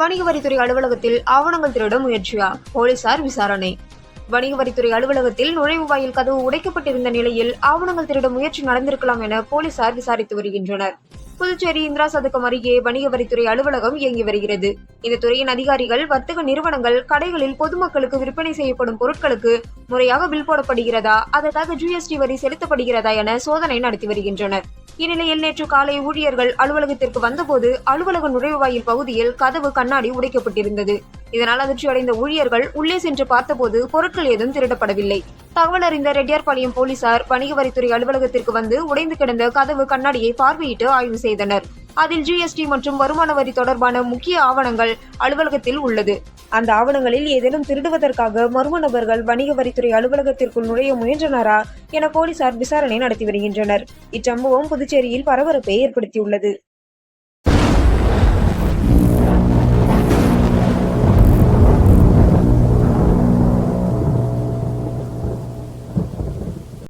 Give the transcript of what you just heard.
வணிக வரித்துறை அலுவலகத்தில் ஆவணங்கள் திருட முயற்சியா? போலீசார் விசாரணை. வணிக வரித்துறை அலுவலகத்தில் நுழைவு வாயில் கதவு உடைக்கப்பட்டிருந்த நிலையில் ஆவணங்கள் திருட முயற்சி நடந்திருக்கலாம் என போலீசார் விசாரித்து வருகின்றனர். புதுச்சேரி இந்திரா சதுக்கம் அருகே வணிக வரித்துறை அலுவலகம் இயங்கி வருகிறது. இந்த துறையின் அதிகாரிகள் வர்த்தக நிறுவனங்கள் கடைகளில் பொதுமக்களுக்கு விற்பனை செய்யப்படும் பொருட்களுக்கு முறையாக பில் போடப்படுகிறதா அதற்காக ஜிஎஸ்டி வரி செலுத்தப்படுகிறதா என சோதனை நடத்தி வருகின்றனர். இந்நிலையில் நேற்று காலை ஊழியர்கள் அலுவலகத்திற்கு வந்தபோது அலுவலக நுழைவாயில் பகுதியில் கதவு கண்ணாடி உடைக்கப்பட்டிருந்தது. இதனால் அதிர்ச்சி அடைந்த ஊழியர்கள் உள்ளே சென்று பார்த்தபோது பொருட்கள் ஏதும் திருடப்படவில்லை. தகவல் அறிந்த ரெட்டியார்பாளையம் போலீசார் வணிக வரித்துறை அலுவலகத்திற்கு வந்து உடைந்து கிடந்த கதவு கண்ணாடியை பார்வையிட்டு ஆய்வு செய்தனர். அதில் ஜிஎஸ்டி மற்றும் வருமான வரி தொடர்பான முக்கிய ஆவணங்கள் அலுவலகத்தில் உள்ளது. அந்த ஆவணங்களில் ஏதேனும் திருடுவதற்காக மர்ம நபர்கள் வணிக வரித்துறை அலுவலகத்திற்குள் நுழைய முயன்றனரா என போலீசார் விசாரணை நடத்தி வருகின்றனர். இச்சம்பவம் புதுச்சேரியில் பரபரப்பை ஏற்படுத்தியுள்ளது.